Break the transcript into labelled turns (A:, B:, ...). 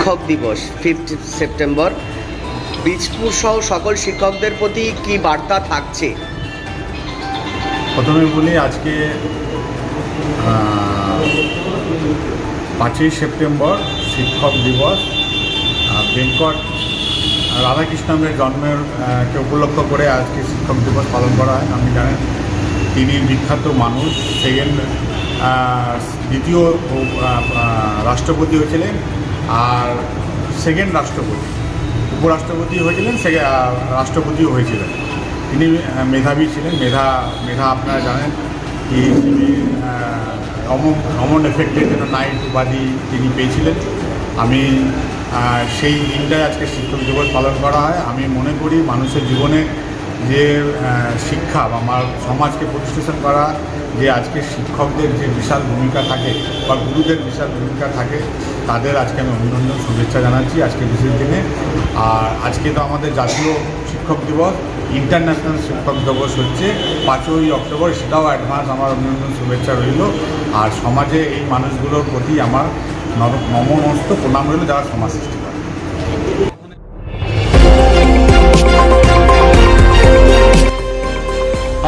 A: শিক্ষক দিবস fifth September Bijpur সহ সকল শিক্ষকদের প্রতি কি বার্তা থাকছে?
B: প্রথমে বলি, আজকে পাঁচই সেপ্টেম্বর শিক্ষক দিবস। বেঙ্কট রাধাকৃষ্ণনের জন্মের কে উপলক্ষ করে আজকে শিক্ষক দিবস পালন করা হয়। আপনি জানেন, তিনি বিখ্যাত মানুষ। সেকেন্ড দ্বিতীয় রাষ্ট্রপতি হয়েছিলেন আর সেকেন্ড রাষ্ট্রপতি, উপরাষ্ট্রপতি হয়েছিলেন, সে রাষ্ট্রপতিও হয়েছিলেন। তিনি মেধাবী ছিলেন। মেধা মেধা আপনারা জানেন কি তিনি অমন অমন এফেক্টের জন্য নাইট উপাধি তিনি পেয়েছিলেন। আমি সেই দিনটায় আজকে শিক্ষক দিবস পালন করা হয়। আমি মনে করি মানুষের জীবনে যে শিক্ষা বা আমার সমাজকে প্রতিষ্ঠিত করা, যে আজকে শিক্ষকদের যে বিশাল ভূমিকা থাকে বা গুরুদের বিশাল ভূমিকা থাকে, তাদের আজকে আমি অভিনন্দন, শুভেচ্ছা জানাচ্ছি আজকে বিশেষ দিনে। আর আজকে তো আমাদের জাতীয় শিক্ষক দিবস, ইন্টারন্যাশনাল শিক্ষক দিবস হচ্ছে, পাঁচই অক্টোবর, সেটাও অ্যাডভান্স আমার অভিনন্দন, শুভেচ্ছা রইল। আর সমাজে এই মানুষগুলোর প্রতি আমার নমনস্ত প্রণাম রইল, যারা সমাজ সৃষ্টি করে।